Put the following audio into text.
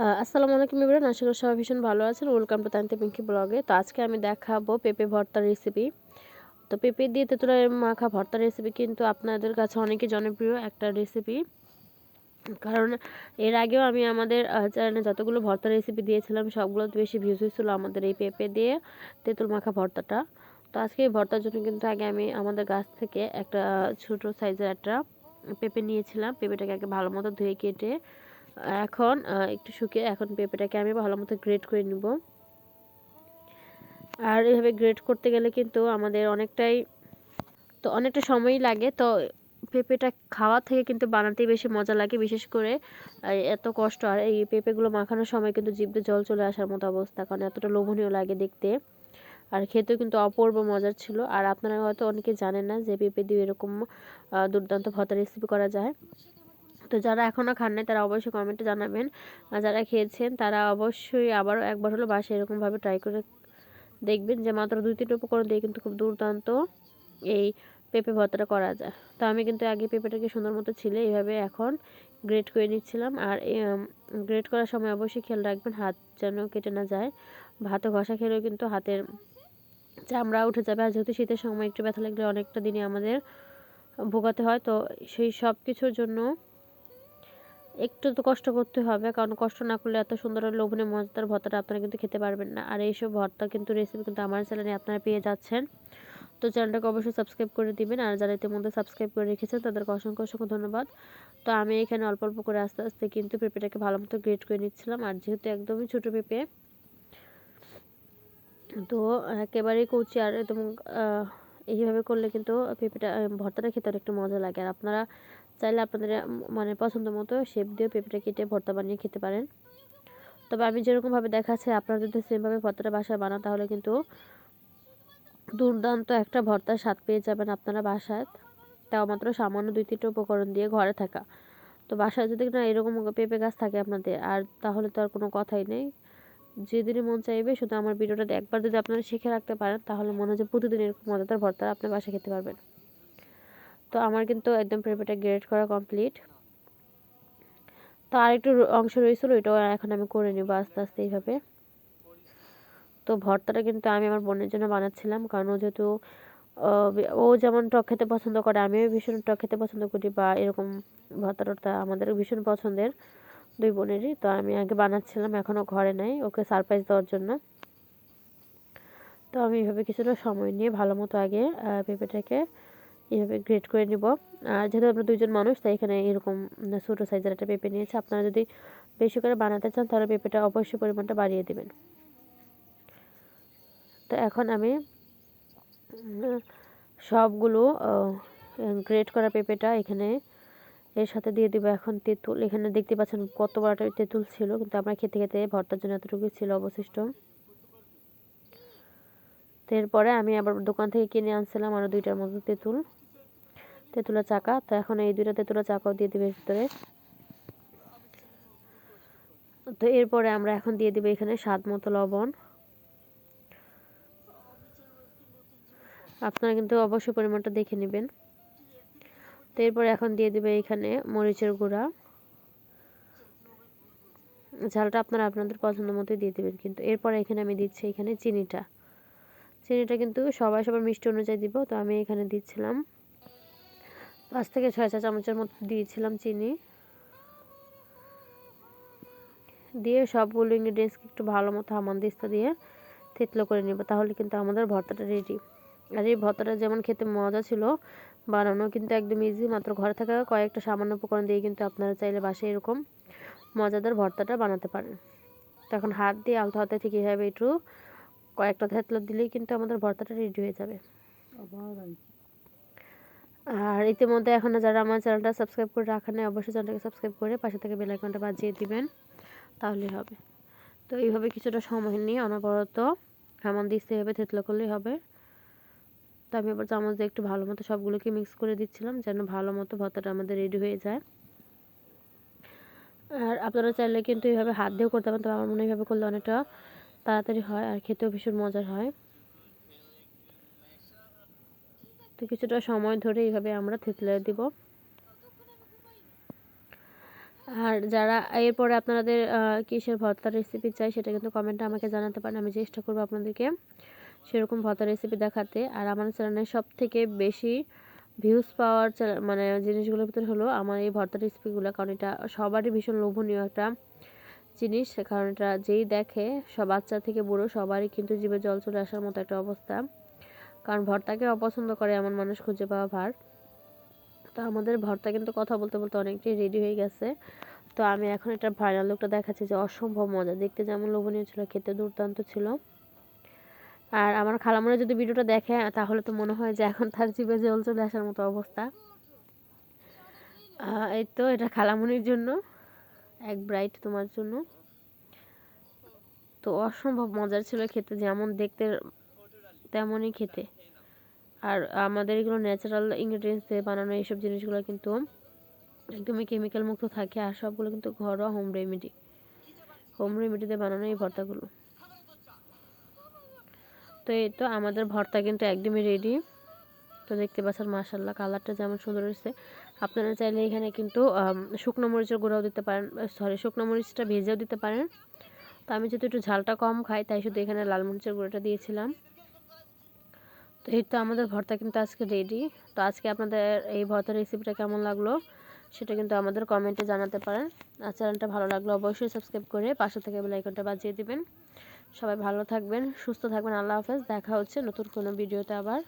আসসালামু আলাইকুম ইবরান আশা করি সবাই ভীষণ ভালো আছেন। ওয়েলকাম টু তান্তে পিঙ্কি ব্লগে তো আজকে আমি দেখাবো পেঁপে ভর্তার রেসিপি তো পেঁপে দিয়ে তেঁতুলের মাখা ভর্তার রেসিপি কিন্তু আপনাদের কাছে অনেকই জনপ্রিয় একটা রেসিপি কারণ এর আগেও আমি আমাদের চ্যানেলে যতগুলো ভর্তার রেসিপি দিয়েছিলাম সবগুলোতে বেশি ভিউজ হয়েছিল আমাদের এই পেঁপে দিয়ে তেঁতুল মাখা ভর্তাটা। তো আজকে এই ভর্তার জন্য কিন্তু আগে আমি আমাদের গাছ থেকে একটা ছোট সাইজের একটা পেঁপে নিয়েছিলাম। পেঁপেটাকে আগে ভালো মতো ধুয়ে কেটে এখন একটু শুকিয়ে এখন পেঁপেটাকে আমি ভালো মতো গ্রেট করে নিব। আর এভাবে গ্রেট করতে গেলে কিন্তু আমাদের অনেকটাই, তো অনেকটা সময়ই লাগে। তো পেঁপেটা খাওয়া থেকে কিন্তু বানাতেই বেশি মজা লাগে, বিশেষ করে এত কষ্ট। আর এই পেঁপেগুলো মাখানোর সময় কিন্তু জিভে জল চলে আসার মতো অবস্থা, কারণ এতটা লোভনীয় লাগে দেখতে। আর খেতেও কিন্তু অপূর্ব মজার ছিল। আর আপনারা হয়তো অনেকে জানেন না যে পেঁপে দিয়ে এরকম দুর্দান্ত ভর্তা রেসিপি করা যায়। তো যারা এখনও খান নাই, তারা অবশ্যই কমেন্টে জানাবেন। আর যারা খেয়েছেন, তারা অবশ্যই আবারও একবার হলো বাসে এরকমভাবে ট্রাই করে দেখবেন যে মাত্র দুই, তিনটে উপকরণ দিয়ে কিন্তু খুব দুর্দান্ত এই পেঁপে ভর্তাটা করা যায়। তো আমি কিন্তু আগে পেঁপেটাকে সুন্দর মতো ছিলে এইভাবে এখন গ্রেট করে নিচ্ছিলাম। আর গ্রেট করার সময় অবশ্যই খেয়াল রাখবেন, হাত যেন কেটে না যায়। ভাতে ঘষা খেলেও কিন্তু হাতের চামড়া উঠে যাবে। আর যেহেতু শীতের সময় একটু ব্যথা লাগলে অনেকটা দিনে আমাদের ভোগাতে হয়, তো সেই সব কিছুর জন্য একটু তো কষ্ট করতে হবে। কারণ কষ্ট না করলে এত সুন্দর লোভনীয়, মজাদার ভর্তাটা আপনারা কিন্তু খেতে পারবেন না। আর এইসব ভর্তা কিন্তু রেসিপি কিন্তু আমার চ্যানেলে আপনারা পেয়ে যাচ্ছেন। তো চ্যানেলটাকে অবশ্যই সাবস্ক্রাইব করে দিবেন। আর যারা ইতিমধ্যে সাবস্ক্রাইব করে রেখেছেন, তাদেরকে অসংখ্য অসংখ্য ধন্যবাদ। তো আমি এখানে অল্প অল্প করে আস্তে আস্তে কিন্তু পেঁপেটাকে ভালো মতো গ্রেট করে নিচ্ছিলাম। আর যেহেতু একদমই ছোটো পেঁপে, তো একেবারেই কচি আর একদম এইভাবে করলে কিন্তু পেঁপেটা ভর্তাটা খেতে অনেকটা মজা লাগে। আর আপনারা চাইলে আপনাদের মানে পছন্দ মতো শেপ দিয়ে পেঁপেটা কেটে ভর্তা বানিয়ে খেতে পারেন। তবে আমি যেরকমভাবে দেখাচ্ছি, আপনারা যদি সেমভাবে ভর্তাটা বাসায় বানান, তাহলে কিন্তু দুর্দান্ত একটা ভর্তার স্বাদ পেয়ে যাবেন আপনারা বাসায়। তাও মাত্র সামান্য দুই তিনটে উপকরণ দিয়ে ঘরে থাকা। তো বাসায় যদি না এরকম পেঁপে গাছ থাকে আপনাদের, আর তাহলে তো আর কোনো কথাই নেই। যেদিনই মন চাইবে শুধু আমার ভিডিওটা একবার যদি আপনারা শিখে রাখতে পারেন, তাহলে মনে হয় প্রতিদিন এরকম মজাদার ভর্তা আপনার বাসায় খেতে পারবেন। তো আমার কিন্তু একদম পেঁপেটা গ্রেড করা কমপ্লিট তো আর একটু অংশ রয়েছিল, ওইটাও এখন আমি করে নিব আস্তে আস্তে এইভাবে। তো ভর্তাটা কিন্তু আমি আমার বোনের জন্য বানাচ্ছিলাম, কারণ ও যেহেতু, ও যেমন টক খেতে পছন্দ করে, আমিও ভীষণ টক খেতে পছন্দ করি বা এরকম ভর্তা টর্তা আমাদের ভীষণ পছন্দের। দুই বোনেরই, তো আমি আগে বানাচ্ছিলাম, এখনও ঘরে নাই, ওকে সারপ্রাইজ দেওয়ার জন্য। তো আমি এভাবে কিছুটা সময় নিয়ে ভালো মতো আগে পেঁপেটাকে এইভাবে গ্রেট করে নিব। আর যেহেতু আমরা দুইজন মানুষ, তাই এখানে এরকম ছোটো সাইজের একটা পেঁপে নিয়েছে। আপনারা যদি বেশি করে বানাতে চান, তাহলে পেঁপেটা অবশ্যই পরিমাণটা বাড়িয়ে দেবেন। তো এখন আমি সবগুলো গ্রেট করা পেঁপেটা এখানে এর সাথে দিয়ে দিব এখন তেঁতুল। এখানে দেখতে পাচ্ছেন কত বড়টা তেঁতুল ছিল, কিন্তু আমরা খেতে খেতে ভর্তার জন্য এতটুকু ছিল অবশিষ্ট। তো এরপরে আমি আবার দোকান থেকে কিনে আনছিলাম আরও দুইটার মতো তেঁতুল। তেঁতুলা চাকা। তো এখন এই দুইটা তেঁতুলা চাকাও দিয়ে দেবে ভিতরে। তো এরপরে আমরা এখন দিয়ে দেবো এখানে স্বাদ মতো লবণ। আপনারা কিন্তু অবশ্যই পরিমাণটা দেখে নেবেন। এরপরে এখন দিয়ে দেবে এখানে মরিচের গুঁড়া। ঝালটা আপনারা আপনাদের পছন্দ মতোই দিয়ে দেবেন কিন্তু। এরপরে এখানে আমি দিচ্ছি এখানে চিনিটা। চিনিটা কিন্তু সবাই সবার মিষ্টি অনুযায়ী দিব, তো আমি এখানে দিচ্ছিলাম পাঁচ থেকে ছয় চা চামচের মতো দিয়েছিলাম চিনি। দিয়ে সবগুলো ইনগ্রিডিয়েন্টসকে একটু ভালো মতো হামানদিস্তা দিয়ে থেতলো করে নেব, তাহলে কিন্তু আমাদের ভর্তাটা রেডি আর এই ভর্তাটা যেমন খেতে মজা ছিল বানানো কিন্তু একদম ইজি মাত্র ঘরে থাকা কয়েকটা সামান্য উপকরণ দিয়ে কিন্তু আপনারা চাইলে বাসে এরকম মজাদার ভর্তাটা বানাতে পারেন। তখন হাত দিয়ে আলতো হাতে ঠিক এভাবে একটু কয়েকটা থেতলো দিলেই কিন্তু আমাদের ভর্তাটা রেডি হয়ে যাবে। আর ইতিমধ্যে এখন যারা আমার চ্যানেলটা সাবস্ক্রাইব করে রাখেন অবশ্যই চ্যানেলটাকে সাবস্ক্রাইব করে পাশে থেকে বেল আইকনটা বাজিয়ে দিবেন তাহলে হবে। তো এইভাবে কিছুটা সময় নিয়ে অনবরত হেমন দিতে হবে থেতলো করলেই হবে। তো আমি আবার চামচ দিয়ে একটু ভালো মতো সবগুলোকে মিক্স করে দিচ্ছিলাম, যেন ভালো মতো ভর্তাটা আমাদের রেডি হয়ে যায়। আর আপনারা চাইলে কিন্তু এইভাবে হাত দিয়েও করতে পারেন, তবে আমার মনে এইভাবে করলে অনেকটা তাড়াতাড়ি হয় আর খেতেও ভীষণ মজার হয়। তো কিছুটা সময় ধরে এইভাবে আমরা থেতলে দিব। আর যারা এরপরে আপনাদের কিসের ভর্তার রেসিপি চাই সেটা কিন্তু কমেন্টে আমাকে জানাতে পারেন, আমি চেষ্টা করব আপনাদেরকে। সেরকম ভর্তা রেসিপি দেখাতে। আর আমার চ্যানেলে সব থেকে বেশি ভিউজ পাওয়ার মানে জিনিসগুলোর ভিতরে হলো আমার এই ভর্তার রেসিপিগুলো কারণ এটা সবারই ভীষণ লোভনীয় একটা জিনিস। কারণ এটা যেই দেখে, সব বাচ্চা থেকে বুড়ো, সবারই কিন্তু জিভে জল চলে আসার মতো একটা অবস্থা। কারণ ভর্তাকে অপছন্দ করে এমন মানুষ খুঁজে পাওয়া ভার। তো আমাদের ভর্তা কিন্তু কথা বলতে বলতে অনেকটাই রেডি হয়ে গেছে। তো আমি এখন এটা ফাইনাল লুকটা দেখাচ্ছি যে অসম্ভব মজা। দেখতে যেমন লোভনীয় ছিল, খেতে দুর্দান্ত ছিল। আর আমার খালামনে যদি ভিডিওটা দেখে, তাহলে তো মনে হয় যে এখন তার জিভে জল চলে আসার মতো অবস্থা। এই তো এটা খালামনির জন্য, এক ব্রাইট তোমার জন্য। তো অসম্ভব মজার ছিল খেতে, যেমন দেখতে তেমনই খেতে। আর আমাদের এগুলো ন্যাচারাল ইনগ্রিডিয়েন্টস দিয়ে বানানো এইসব জিনিসগুলো কিন্তু একদমই কেমিক্যাল মুক্ত থাকে, আর সবগুলো কিন্তু ঘরোয়া হোম রেমেডি হোম রেমেডি দিয়ে বানানো এই ভর্তাগুলো। তো এই তো আমাদের ভর্তা কিন্তু একদমই রেডি তো দেখতে পাচ্ছেন মাশাল্লাহ কালারটা যেমন সুন্দর হয়েছে। আপনারা চাইলে এখানে কিন্তু শুকনো মরিচের গুঁড়াও দিতে পারেন সরি শুকনো মরিচটা ভেজেও দিতে পারেন। তো আমি যেহেতু একটু ঝালটা কম খাই, তাই শুধু এখানে লাল মরিচের গুঁড়োটা দিয়েছিলাম। তো এই তো আমাদের ভর্তা কিন্তু আজকে রেডি তো আজকে আপনাদের এই ভর্তার রেসিপিটা কেমন লাগল, সেটা কিন্তু আমাদের কমেন্টে জানাতে পারেন। আর চ্যানেলটা ভালো লাগল অবশ্যই সাবস্ক্রাইব করে পাশে থেকে বেল আইকনটা বাজিয়ে দিবেন। সবাই ভালো থাকবেন সুস্থ থাকবেন আল্লাহ হাফেজ দেখা হচ্ছে নতুন কোনো ভিডিওতে আবার।